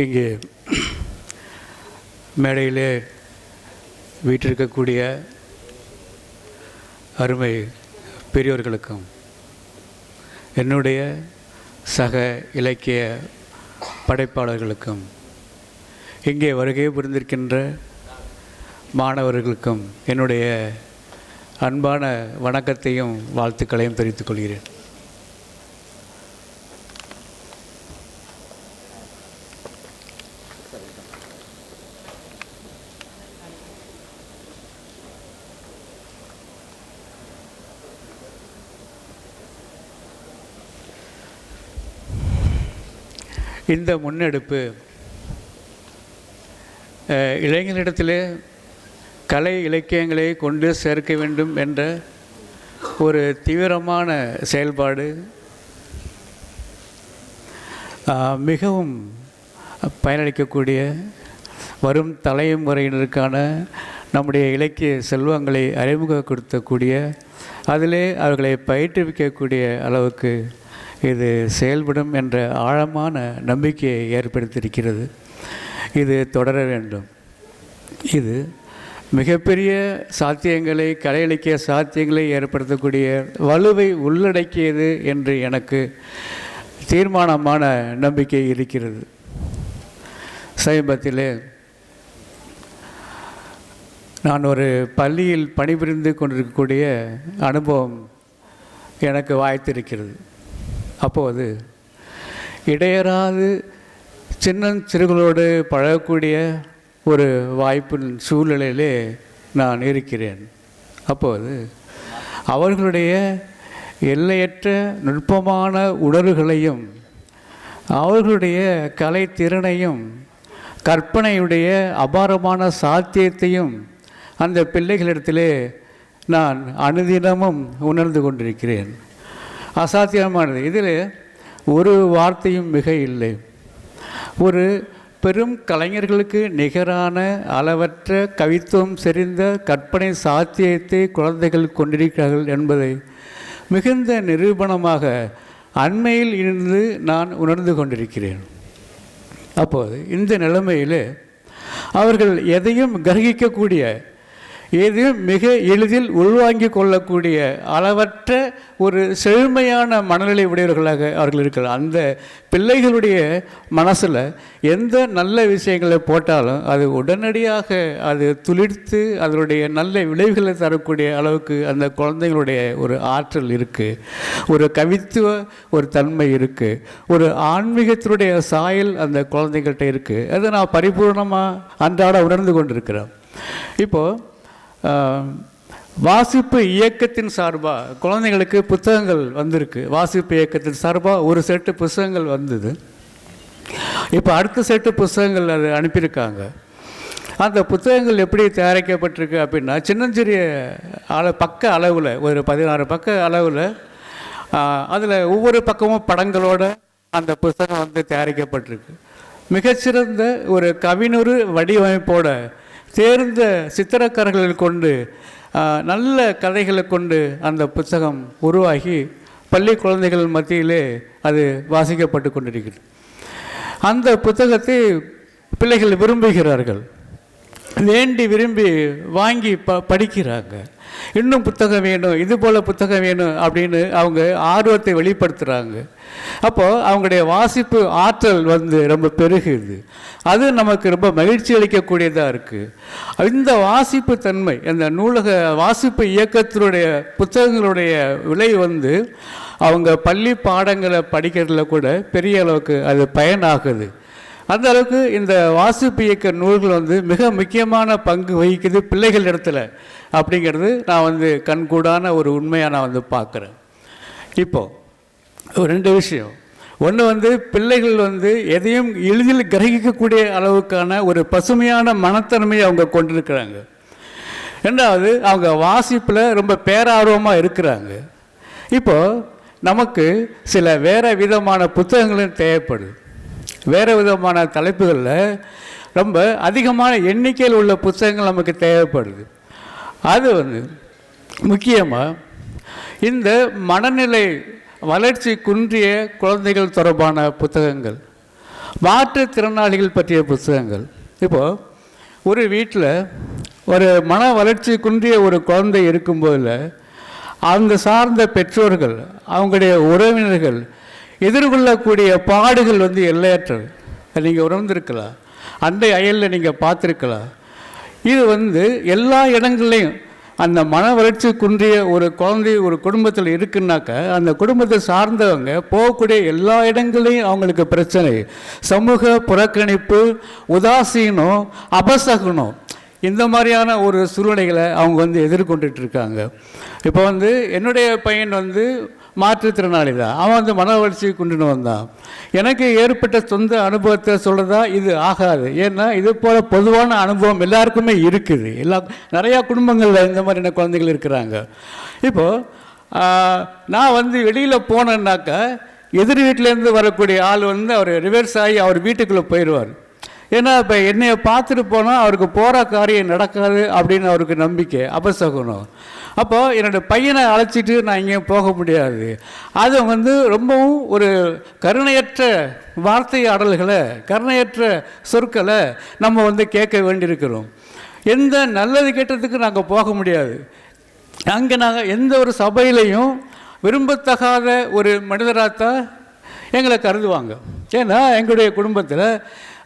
இங்கே மேடையிலே வீட்டிருக்கக்கூடிய அருமை பெரியோர்களுக்கும் என்னுடைய சக இலக்கிய படைப்பாளர்களுக்கும் இங்கே வருகை புரிந்திருக்கின்ற மாணவர்களுக்கும் என்னுடைய அன்பான வணக்கத்தையும் வாழ்த்துக்களையும் தெரிவித்துக் கொள்கிறேன். இந்த முன்னெடுப்பு இளைஞரிடத்திலே கலை இலக்கியங்களை கொண்டு சேர்க்க வேண்டும் என்ற ஒரு தீவிரமான செயல்பாடு மிகவும் பயனளிக்கக்கூடிய வரும் தலைமுறையினருக்கான நம்முடைய இலக்கிய செல்வங்களை அறிமுகப்படுத்தக்கூடிய அதிலே அவர்களை பயிற்றுவிக்கக்கூடிய அளவுக்கு இது செயல்படும் என்ற ஆழமான நம்பிக்கையை ஏற்படுத்தியிருக்கிறது. இது தொடர வேண்டும். இது மிகப்பெரிய சாத்தியங்களை கலை இலக்கிய சாத்தியங்களை ஏற்படுத்தக்கூடிய வலுவை உள்ளடக்கியது என்று எனக்கு தீர்மானமான நம்பிக்கை இருக்கிறது. சமீபத்திலே நான் ஒரு பள்ளியில் பணிபுரிந்து கொண்டிருக்கக்கூடிய அனுபவம் எனக்கு வாய்த்திருக்கிறது. அப்போது இடையறாது சின்னஞ்சிறுகளோடு பழகக்கூடிய ஒரு வாய்ப்பின் சூழ்நிலையிலே நான் இருக்கிறேன். அப்போது அவர்களுடைய எல்லையற்ற நுட்பமான உணர்வுகளையும் அவர்களுடைய கலைத்திறனையும் கற்பனையுடைய அபாரமான சாத்தியத்தையும் அந்த பிள்ளைகளிடத்திலே நான் அனுதினமும் உணர்ந்து கொண்டிருக்கிறேன். அசாத்தியமானது. இதில் ஒரு வார்த்தையும் மிக இல்லை. ஒரு பெரும் கலைஞர்களுக்கு நிகரான அளவற்ற கவித்துவம் செறிந்த கற்பனை சாத்தியத்தை குழந்தைகள் கொண்டிருக்கிறார்கள் என்பதை மிகுந்த நிரூபணமாக அண்மையில் இருந்து நான் உணர்ந்து கொண்டிருக்கிறேன். அப்போது இந்த நிலைமையில் அவர்கள் எதையும் கிரகிக்கக்கூடிய எதையும் மிக எளிதில் உள்வாங்கிக் கொள்ளக்கூடிய அளவற்ற ஒரு செழுமையான மனநிலை உடையவர்களாக அவர்கள் இருக்கிறார் அந்த பிள்ளைகளுடைய மனசில் எந்த நல்ல விஷயங்களை போட்டாலும் அது உடனடியாக அது துளிர்த்து அதனுடைய நல்ல விளைவுகளை தரக்கூடிய அளவுக்கு அந்த குழந்தைகளுடைய ஒரு ஆற்றல் இருக்குது ஒரு கவித்துவ ஒரு தன்மை இருக்குது ஒரு ஆன்மீகத்தினுடைய சாயல் அந்த குழந்தைகள்கிட்ட இருக்குது அதை நான் பரிபூர்ணமாக அன்றாட உணர்ந்து கொண்டிருக்கிறேன் இப்போது வாசிப்பு இயக்கத்தின் சார்பாக குழந்தைங்களுக்கு புத்தகங்கள் வந்திருக்கு. வாசிப்பு இயக்கத்தின் சார்பாக ஒரு செட்டு புத்தகங்கள் வந்தது. இப்போ அடுத்த செட்டு புத்தகங்கள் அது அனுப்பியிருக்காங்க. அந்த புத்தகங்கள் எப்படி தயாரிக்கப்பட்டிருக்கு அப்படின்னா சின்னஞ்சிறிய அள பக்க அளவில் ஒரு பதினாறு பக்க அளவில் அதில் ஒவ்வொரு பக்கமும் படங்களோட அந்த புத்தகம் வந்து தயாரிக்கப்பட்டிருக்கு. மிகச்சிறந்த ஒரு கவினுறு வடிவமைப்போட தேர்ந்த சித்திரக்காரர்களை கொண்டு நல்ல கதைகளை கொண்டு அந்த புத்தகம் உருவாகி பள்ளி குழந்தைகள் மத்தியிலே அது வாசிக்கப்பட்டு கொண்டிருக்கிறது. அந்த புத்தகத்தை பிள்ளைகள் விரும்புகிறார்கள். வேண்டி விரும்பி வாங்கி ப படிக்கிறாங்க. இன்னும் புத்தகம் வேணும் இது போல் புத்தகம் வேணும் அப்படின்னு அவங்க ஆர்வத்தை வெளிப்படுத்துகிறாங்க அப்போது அவங்களுடைய வாசிப்பு ஆற்றல் வந்து ரொம்ப பெருகுது. அது நமக்கு ரொம்ப மகிழ்ச்சி அளிக்கக்கூடியதாக இருக்குது இந்த வாசிப்பு தன்மை அந்த நூலக வாசிப்பு இயக்கத்தினுடைய புத்தகங்களுடைய விலை வந்து அவங்க பள்ளி பாடங்களை படிக்கிறதுல கூட பெரிய அளவுக்கு அது பயனாகுது. அந்த அளவுக்கு இந்த வாசிப்பு இயக்க நூல்கள் வந்து மிக முக்கியமான பங்கு வகிக்குது பிள்ளைகள் இடத்துல. அப்படிங்கிறது நான் வந்து கண்கூடான ஒரு உண்மையாக நான் வந்து பார்க்குறேன். இப்போது ரெண்டு விஷயம். ஒன்று வந்து பிள்ளைகள் வந்து எதையும் எளிதில் கிரகிக்கக்கூடிய அளவுக்கான ஒரு பசுமையான மனத்தன்மையை அவங்க கொண்டிருக்கிறாங்க. ரெண்டாவது அவங்க வாசிப்பில் ரொம்ப பேரார்வமாக இருக்கிறாங்க. இப்போது நமக்கு சில வேறு விதமான புத்தகங்களும் தேவைப்படுது. வேறு விதமான தலைப்புகளில் ரொம்ப அதிகமான எண்ணிக்கையில் உள்ள புத்தகங்கள் நமக்கு தேவைப்படுது. அது வந்து முக்கியமாக இந்த மனநிலை வளர்ச்சி குன்றிய குழந்தைகள் தொடர்பான புத்தகங்கள் மாற்றுத்திறனாளிகள் பற்றிய புத்தகங்கள். இப்போது ஒரு வீட்டில் ஒரு மன வளர்ச்சி குன்றிய ஒரு குழந்தை இருக்கும்போதில் அந்த சார்ந்த பெற்றோர்கள் அவங்களுடைய உறவினர்கள் எதிர்கொள்ளக்கூடிய பாடுகள் வந்து எல்லையற்றது. நீங்கள் உணர்ந்திருக்கலாம். அண்டை அயலில் நீங்கள் பார்த்துருக்கலாம். இது வந்து எல்லா இடங்கள்லையும் அந்த மன வளர்ச்சி குன்றிய ஒரு குழந்தை ஒரு குடும்பத்தில் இருக்குன்னாக்க அந்த குடும்பத்தை சார்ந்தவங்க போகக்கூடிய எல்லா இடங்களையும் அவங்களுக்கு பிரச்சனை. சமூக புறக்கணிப்பு உதாசீனம் அபசகுனம் இந்த மாதிரியான ஒரு சூழ்நிலைகளை அவங்க வந்து எதிர்கொண்டுட்டு இருக்காங்க. இப்போ வந்து என்னுடைய பையன் வந்து மாற்றுத்திறனாளி தான் அவன் வந்து மன வளர்ச்சியை கொண்டுன்னு வந்தான். எனக்கு ஏற்பட்ட சொந்த அனுபவத்தை சொல்கிறதா இது ஆகாது. ஏன்னா இது போல் பொதுவான அனுபவம் எல்லாருக்குமே இருக்குது. எல்லா நிறையா குடும்பங்களில் இந்த மாதிரியான குழந்தைகள் இருக்கிறாங்க. இப்போது நான் வந்து வெளியில் போனேன்னாக்கா எதிர் வீட்டிலேருந்து வரக்கூடிய ஆள் வந்து அவர் ரிவர்ஸ் ஆகி அவர் வீட்டுக்குள்ளே போயிடுவார் ஏன்னா இப்போ என்னையை பார்த்துட்டு போனால் அவருக்கு போகிற காரியம் நடக்காது அப்படின்னு அவருக்கு நம்பிக்கை அபசகுனம். அப்போ என்னோட பையனை அழைச்சிட்டு நான் எங்கேயும் போக முடியாது. அது வந்து ரொம்பவும் ஒரு கருணையற்ற வார்த்தை ஆடல்களை கருணையற்ற சொற்களை நம்ம வந்து கேட்க வேண்டியிருக்கிறோம். எந்த நல்லது கெட்டதுக்கு நாங்கள் போக முடியாது. அங்கே நாங்கள் எந்த ஒரு சபையிலையும் விரும்பத்தகாத ஒரு மனிதராகத்தான் எங்களை கருதுவாங்க. ஏன்னா எங்களுடைய குடும்பத்தில்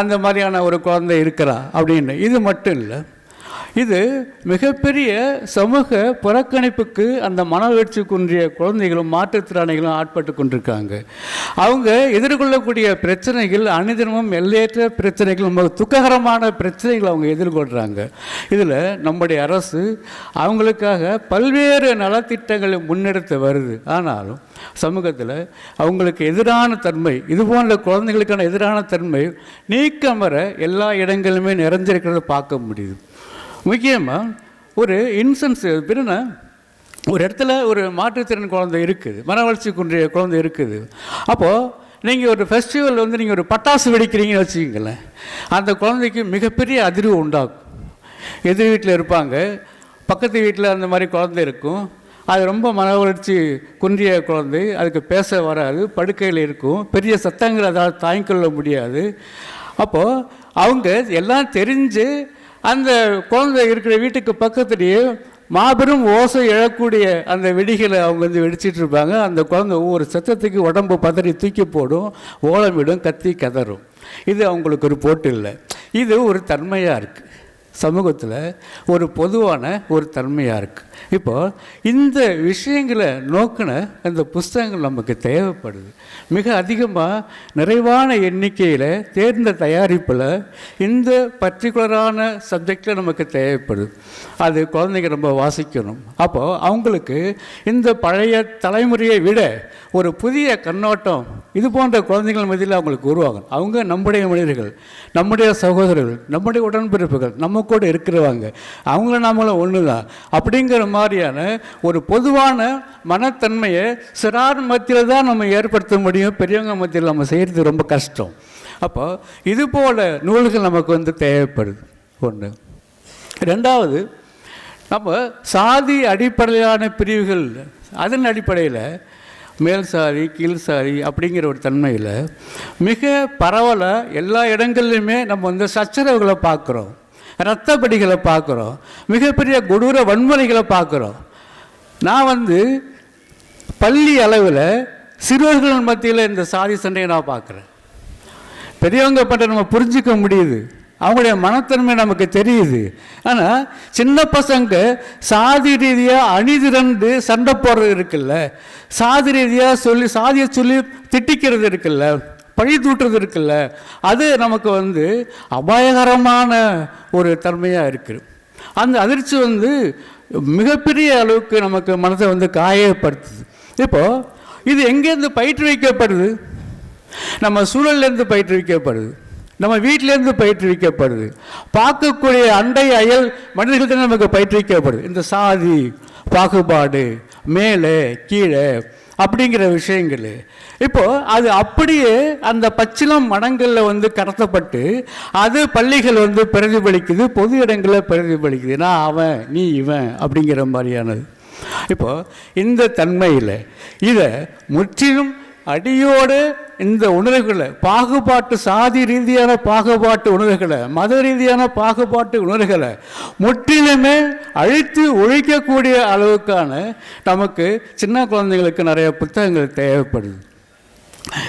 அந்த மாதிரியான ஒரு குழந்தை இருக்கிறா அப்படின்னு. இது மட்டும் இல்லை இது மிகப்பெரிய சமூக புறக்கணிப்புக்கு அந்த மனவளர்ச்சி குன்றிய குழந்தைகளும் மாற்றுத்திறனாளிகளும் ஆட்பட்டு கொண்டிருக்காங்க. அவங்க எதிர்கொள்ளக்கூடிய பிரச்சனைகள் அனுதினமும் எல்லையற்ற பிரச்சனைகள் ரொம்ப துக்ககரமான பிரச்சனைகள் அவங்க எதிர்கொள்கிறாங்க இதில் நம்முடைய அரசு அவங்களுக்காக பல்வேறு நலத்திட்டங்களை முன்னெடுத்து வருது. ஆனாலும் சமூகத்தில் அவங்களுக்கு எதிரான தன்மை இது போன்ற குழந்தைகளுக்கான எதிரான தன்மை நீக்கமர எல்லா இடங்களிலுமே நிறைஞ்சிருக்கிறத பார்க்க முடியுது. முக்கியமாக ஒரு இன்சென்ஸ் பின்னா ஒரு இடத்துல ஒரு மாற்றுத்திறன் குழந்தை இருக்குது மன வளர்ச்சி குன்றிய குழந்தை இருக்குது. அப்போது நீங்கள் ஒரு ஃபெஸ்டிவல் வந்து நீங்கள் ஒரு பட்டாசு வெடிக்கிறீங்கன்னு வச்சுக்கிங்களேன் அந்த குழந்தைக்கு மிகப்பெரிய அதிர்வு உண்டாகும் எதிர் வீட்டில் இருப்பாங்க பக்கத்து வீட்டில் அந்த மாதிரி குழந்தை இருக்கும் அது ரொம்ப மன வளர்ச்சி குன்றிய குழந்தை அதுக்கு பேச வராது படுக்கையில் இருக்கும் பெரிய சத்தங்கள் அதாவது தாங்கிக்கொள்ள முடியாது. அப்போது அவங்க எல்லாம் தெரிஞ்சு அந்த குழந்தை இருக்கிற வீட்டுக்கு பக்கத்துலேயே மாபெரும் ஓசை எழக்கூடிய அந்த வெடிகளை அவங்க வந்து வெடிச்சிட்டு இருப்பாங்க. அந்த குழந்தை ஒவ்வொரு சத்தத்துக்கு உடம்பு பதறி தூக்கி போடும் ஓலமிடும் கத்தி கதறும். இது அவங்களுக்கு ஒரு போட்டு இல்லை இது ஒரு தன்மையாக இருக்குது சமூகத்தில் ஒரு பொதுவான ஒரு தன்மையாக இருக்குது இப்போது இந்த விஷயங்களை நோக்கின இந்த புஸ்தகங்கள் நமக்கு தேவைப்படுது. மிக அதிகமாக நிறைவான எண்ணிக்கையில் தேர்ந்த தயாரிப்பில் இந்த பர்டிகுலரான சப்ஜெக்டில் நமக்கு தேவைப்படுது. அது குழந்தைங்க ரொம்ப வாசிக்கணும். அப்போது அவங்களுக்கு இந்த பழைய தலைமுறையை விட ஒரு புதிய கண்ணோட்டம் இது போன்ற குழந்தைகள் மத்தியில் அவங்களுக்கு உருவாகும். அவங்க நம்முடைய மனிதர்கள் நம்முடைய சகோதரர்கள் நம்முடைய உடன்பிறப்புகள் நம்ம கூட இருக்கிறவங்க அவங்கள நாமளும் ஒன்று தான் அப்படிங்கிற மாதிரியான ஒரு பொதுவான மனத்தன்மையை சிறார் மத்தியில் தான் நம்ம ஏற்படுத்த முடியும் பெரியவங்க மத்தியில் நம்ம செய்கிறது ரொம்ப கஷ்டம். அப்போ இது போல நூல்கள் நமக்கு வந்து தேவைப்படுது. ஒன்று ரெண்டாவது நம்ம சாதி அடிப்படையிலான பிரிவுகள் அதன் அடிப்படையில் மேல் சாதி கீழ் சாதி அப்படிங்கிற ஒரு தன்மையில் மிக பரவலாக எல்லா இடங்கள்லையுமே நம்ம வந்து சச்சரவுகளை பார்க்குறோம். ரத்தப்படிகளை பார்க்குறோம். மிகப்பெரிய கொடூர வன்முறைகளை பார்க்குறோம். நான் வந்து பள்ளி அளவில் சிறுவர்கள் மத்தியில் இந்த சாதி சண்டையை நான் பார்க்குறேன். பெரியவங்க பட்ட நம்ம புரிஞ்சிக்க முடியுது. அவங்களுடைய மனத்தன்மை நமக்கு தெரியுது. ஆனால் சின்ன பசங்க சாதி ரீதியாக அணிதிரண்டு சண்டை போடுறது இருக்குல்ல. சாதி ரீதியாக சொல்லி சாதியை சொல்லி திட்டிக்கிறது இருக்குல்ல. பழி தூட்டுறது இருக்குல்ல. அது நமக்கு வந்து அபாயகரமான ஒரு தன்மையாக இருக்குது அந்த அதிர்ச்சி வந்து மிகப்பெரிய அளவுக்கு நமக்கு மனதை வந்து காயப்படுத்துது. இப்போது இது எங்கேருந்து பயிற்றுவிக்கப்படுது? நம்ம சூழல்லேருந்து பயிற்றுவிக்கப்படுது. நம்ம வீட்டிலேருந்து பயிற்றுவிக்கப்படுது. பார்க்கக்கூடிய அண்டை அயல் மனிதர்கள்ட்ட நமக்கு பயிற்றுவிக்கப்படுது. இந்த சாதி பாகுபாடு மேலே கீழே அப்படிங்கிற விஷயங்கள். இப்போது அது அப்படியே அந்த பச்சிலம் மடங்களில் வந்து கடத்தப்பட்டு அது பள்ளிகள் வந்து பிரதிபலிக்குது பொது இடங்களில் பிரதிபலிக்குது. நான் அவன் நீ இவன் அப்படிங்கிற மாதிரியானது. இப்போ இந்த தன்மையில் இதை முற்றிலும் அடியோடு இந்த உணர்வுகளை பாகுபாட்டு சாதி ரீதியான பாகுபாட்டு உணர்வுகளை மத ரீதியான பாகுபாட்டு உணர்வுகளை முற்றிலுமே அழித்து ஒழிக்கக்கூடிய அளவுக்கான நமக்கு சின்ன குழந்தைங்களுக்கு நிறைய புத்தகங்கள் தேவைப்படுது.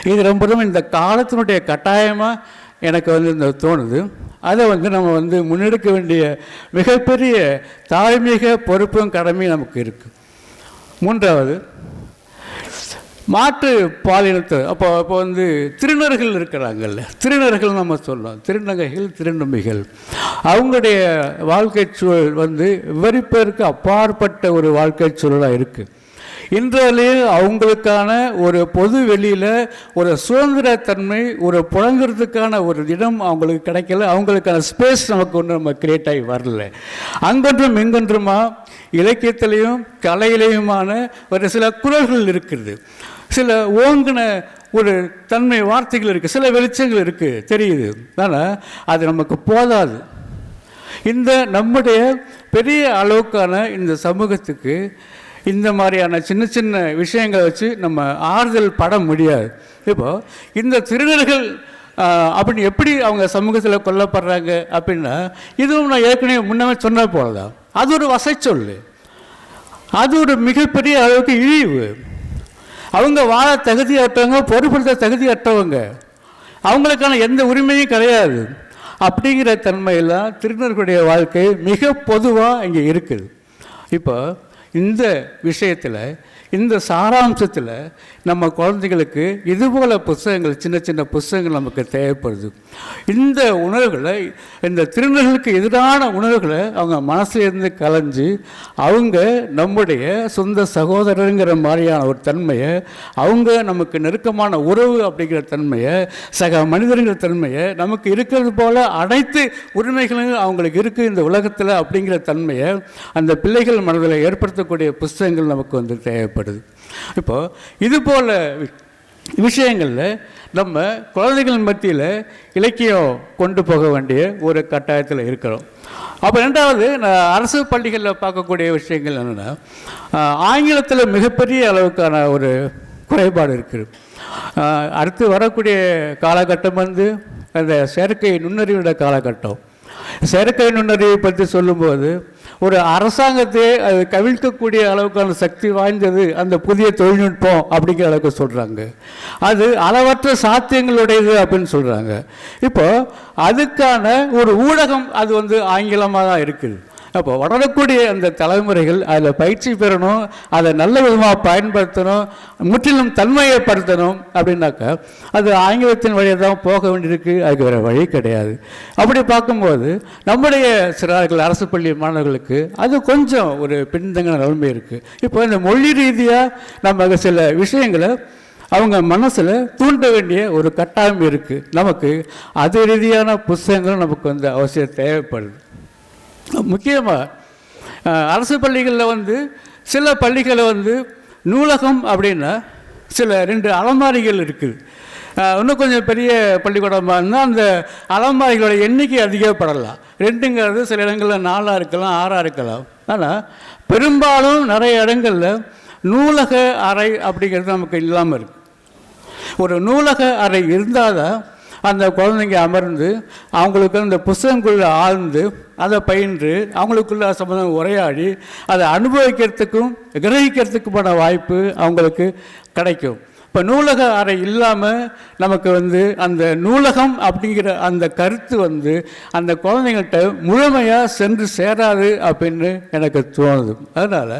இது ரொம்ப ரொம்ப இந்த காலத்தினுடைய கட்டாயமாக எனக்கு வந்து இந்த தோணுது. அதை வந்து நம்ம வந்து முன்னெடுக்க வேண்டிய மிகப்பெரிய தார்மீக பொறுப்பும் கடமையும் நமக்கு இருக்குது மூன்றாவது மாற்று பாலினத்தை. அப்போ அப்போ வந்து திருநர்கள் இருக்கிறாங்கல்ல. திருநர்கள் நம்ம சொல்லலாம். திருநங்கைகள் திருநம்பிகள். அவங்களுடைய வாழ்க்கை சூழல் வந்து விவரிப்பதற்கு அப்பாற்பட்ட ஒரு வாழ்க்கை சூழலாக இருக்குது இன்றைய அவங்களுக்கான ஒரு பொது வெளியில் ஒரு சுதந்திரத்தன்மை ஒரு புழங்குறதுக்கான ஒரு இடம் அவங்களுக்கு கிடைக்கல. அவங்களுக்கான ஸ்பேஸ் நமக்கு ஒன்று நம்ம கிரியேட் ஆகி வரல. அங்கொன்றும் இங்கொன்றுமா இலக்கியத்திலையும் கலையிலையுமான ஒரு சில குரல்கள் இருக்குது. சில ஓங்கின ஒரு தன்மை வார்த்தைகள் இருக்குது சில வெளிச்சங்கள் இருக்குது தெரியுது. ஆனால் அது நமக்கு போதாது. இந்த நம்முடைய பெரிய அளவுக்கான இந்த சமூகத்துக்கு இந்த மாதிரியான சின்ன சின்ன விஷயங்களை வச்சு நம்ம ஆறுதல் பட முடியாது. இப்போ இந்த திருடர்கள் அப்படின்னு எப்படி அவங்க சமூகத்தில் கொல்லப்படுறாங்க அப்படின்னா இதுவும் நான் ஏற்கனவே முன்னமே சொன்ன போலதான். அது ஒரு வசைச்சொல். அது ஒரு மிகப்பெரிய அளவுக்கு இழிவு. அவங்க வாழ தகுதியற்றவங்க பொறுப்படுத்த தகுதியற்றவங்க. அவங்களுக்கான எந்த உரிமையும் கிடையாது. அப்படிங்கிற தன்மையெல்லாம் திருநர்களுடைய வாழ்க்கை மிக பொதுவாக இங்கே இருக்குது. இப்போ இந்த விஷயத்தில் இந்த சாராம்சத்தில் நம்ம குழந்தைகளுக்கு இதுபோல் புஸ்தகங்கள் சின்ன சின்ன புஸ்தகங்கள் நமக்கு தேவைப்படுது. இந்த உணர்வுகளை இந்த திருநர்களுக்கு எதிரான உணர்வுகளை அவங்க மனசுல இருந்து கலைஞ்சு அவங்க நம்முடைய சொந்த சகோதரருங்கிற மாதிரியான ஒரு தன்மையை அவங்க நமக்கு நெருக்கமான உறவு அப்படிங்கிற தன்மையை சக மனிதருங்கிற தன்மையை நமக்கு இருக்கிறது போல் அனைத்து உரிமைகளும் அவங்களுக்கு இருக்குது இந்த உலகத்தில் அப்படிங்கிற தன்மையை அந்த பிள்ளைகள் மனதில் ஏற்படுத்தக்கூடிய புஸ்தகங்கள் நமக்கு வந்து தேவைப்படுது. இப்போது இது போல் விஷயங்களில் நம்ம குழந்தைகள் மத்தியில் இலக்கியம் கொண்டு போக வேண்டிய ஒரு கட்டாயத்தில் இருக்கிறோம். அப்போ ரெண்டாவது நான் அரசு பள்ளிகளில் பார்க்கக்கூடிய விஷயங்கள் என்னென்னா ஆங்கிலத்தில் மிகப்பெரிய அளவுக்கான ஒரு குறைபாடு இருக்குது அடுத்து வரக்கூடிய காலகட்டம் வந்து அந்த செயற்கை நுண்ணறிவிட காலகட்டம். செயற்கை நுண்ணறிவை பற்றி சொல்லும்போது ஒரு அரசாங்கத்தை அது கவிழ்க்கக்கூடிய அளவுக்கான சக்தி வாய்ந்தது அந்த புதிய தொழில்நுட்பம் அப்படிங்கிற அளவுக்கு சொல்கிறாங்க அது அளவற்ற சாத்தியங்களுடையது அப்படின்னு சொல்கிறாங்க இப்போ அதுக்கான ஒரு ஊடகம் அது வந்து ஆங்கிலமாக தான் இருக்குது. அப்போ வளரக்கூடிய அந்த தலைமுறைகள் அதில் பயிற்சி பெறணும் அதை நல்ல விதமாக பயன்படுத்தணும் முற்றிலும் தன்மையப்படுத்தணும் அப்படின்னாக்கா அது ஆங்கிலத்தின் வழியாக தான் போக வேண்டியிருக்கு அதுக்கு வேறு வழி கிடையாது. அப்படி பார்க்கும்போது நம்முடைய சிறார்கள் அரசு பள்ளி மாணவர்களுக்கு அது கொஞ்சம் ஒரு பின்தங்கின நிலைமை இருக்குது இப்போ இந்த மொழி ரீதியாக நம்ம சில விஷயங்களை அவங்க மனசில் தூண்ட வேண்டிய ஒரு கட்டாயம் இருக்குது நமக்கு அது ரீதியான புஸ்தகங்களும் நமக்கு வந்து அவசியம் தேவைப்படுது. முக்கியமாக அரசு பள்ளிகளில் வந்து சில பள்ளிகளில் வந்து நூலகம் அப்படின்னா சில ரெண்டு அலமாரிகள் இருக்குது இன்னும் கொஞ்சம் பெரிய பள்ளிக்கூடமாக இருந்தால் அந்த அலமாரிகளோட எண்ணிக்கை அதிகப்படலாம். ரெண்டுங்கிறது சில இடங்களில் நாலாக இருக்கலாம் ஆறாக இருக்கலாம். ஆனால் பெரும்பாலும் நிறைய இடங்களில் நூலக அறை அப்படிங்கிறது நமக்கு இல்லாமல் இருக்குது ஒரு நூலக அறை இருந்தால் தான் அந்த குழந்தைங்க அமர்ந்து அவங்களுக்கு அந்த புஸ்தகங்களில் ஆழ்ந்து அதை பயின்று அவங்களுக்குள்ள சம்பந்தம் உரையாடி அதை அனுபவிக்கிறதுக்கும் கிரகிக்கிறதுக்குமான வாய்ப்பு அவங்களுக்கு கிடைக்கும். இப்போ நூலக அறை இல்லாமல் நமக்கு வந்து அந்த நூலகம் அப்படிங்கிற அந்த கருத்து வந்து அந்த குழந்தைங்கள்ட்ட முழுமையாக சென்று சேராது அப்படின்னு எனக்கு தோணுது. அதனால்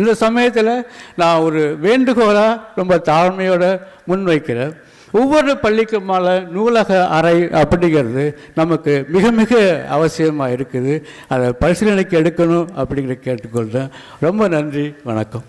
இந்த சமயத்தில் நான் ஒரு வேண்டுகோளாக ரொம்ப தாழ்மையோடு முன்வைக்கிறேன். ஒவ்வொரு பள்ளிக்கும் மேலே நூலக அறை அப்படிங்கிறது நமக்கு மிக மிக அவசியமாக இருக்குது. அதை பரிசீலனைக்கு எடுக்கணும் அப்படிங்கிற கேட்டுக்கொள்கிறேன் ரொம்ப நன்றி. வணக்கம்.